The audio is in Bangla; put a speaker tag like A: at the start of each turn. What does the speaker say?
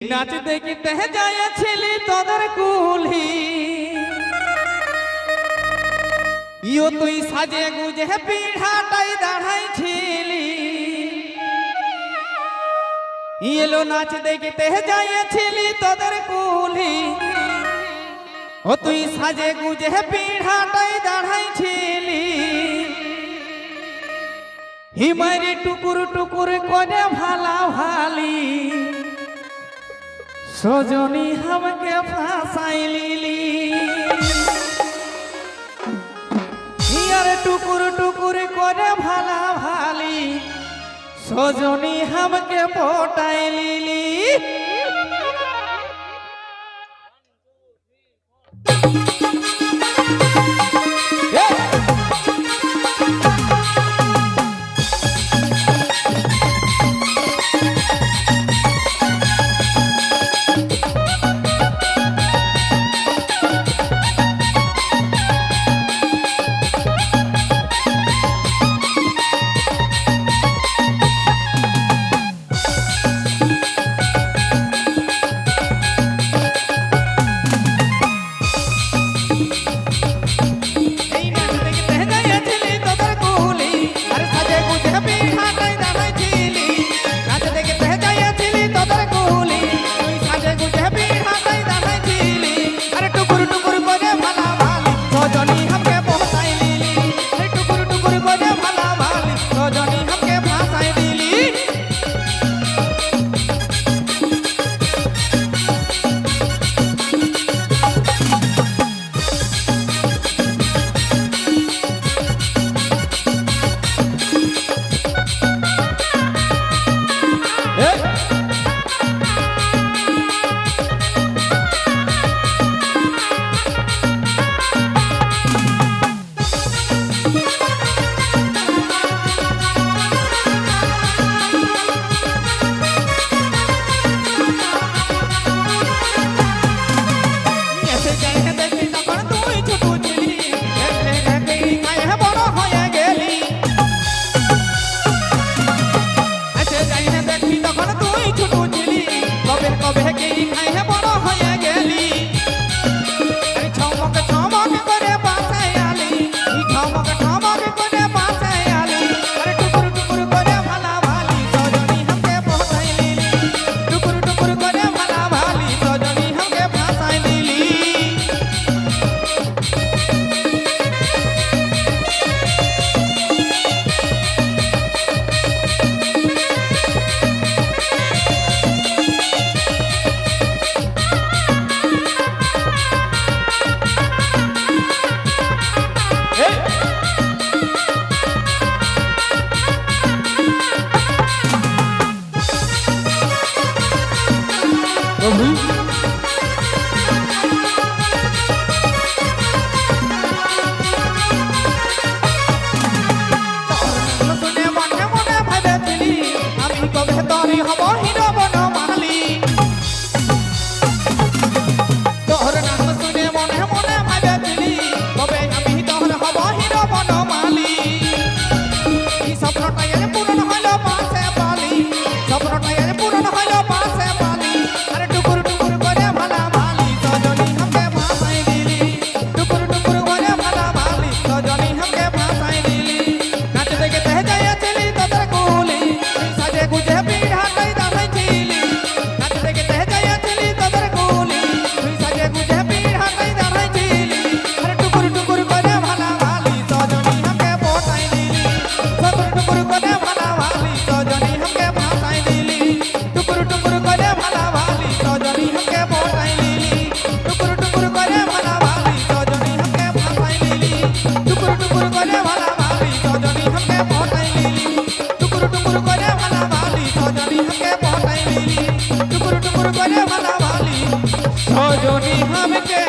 A: নাচ দেখিতে যাইয়াছিলি তোদের কুলি। ইও তুই সাজে গুজে পিঠাটাই দাঁড়াইছিলি। ইয়েলো নাচ দেখিতে যাইয়াছিলি তোদের কুলি। ও তুই সাজে গুজে পিঠাটাই দাঁড়াইছিলি। হিমারি টুকুর টুকুর করে ভালা ভালি। সজনী হামকে ফাঁসাই লিলি হিয়ার টুকুর টুকুর করে ভালা ভালি সজনী হামকে পটাই লিলি টুকরো টুকরো করে ভালা ভালি সজনী
B: হামকে